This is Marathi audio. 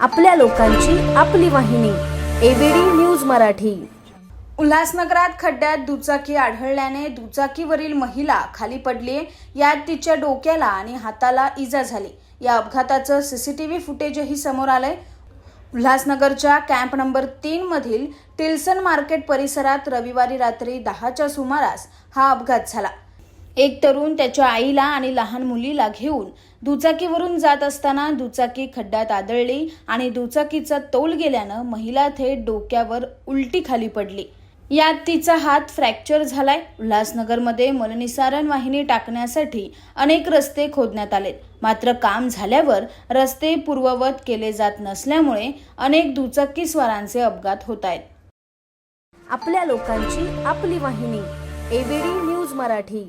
आपल्या लोकांची आपली वाहिनी एबीडी न्यूज मराठी. उल्हासनगरात खड्ड्यात दुचाकी आढळल्याने दुचाकीवरील महिला खाली पडली यात तिच्या डोक्याला आणि हाताला इजा झाली. या अपघाताचं सीसीटीव्ही फुटेजही समोर आलंय. उल्हासनगरच्या कॅम्प नंबर तीन मधील टिल्सन मार्केट परिसरात रविवारी रात्री दहाच्या सुमारास हा अपघात झाला. एक तरुण त्याच्या आईला आणि लहान मुलीला घेऊन दुचाकीवरून जात असताना दुचाकी खड्ड्यात आदळली आणि दुचाकीचा तोल गेल्यानं महिला थेट डोक्यावर उलटी खाली पडली. यात तिचा हात फ्रॅक्चर झालाय. उल्हासनगरमध्ये मलनिसारण वाहिनी टाकण्यासाठी अनेक रस्ते खोदण्यात आलेत. मात्र काम झाल्यावर रस्ते पूर्ववत केले जात नसल्यामुळे अनेक दुचाकीस्वारांचे अपघात होत आहेत. आपल्या लोकांची आपली वाहिनी एबीडी न्यूज मराठी.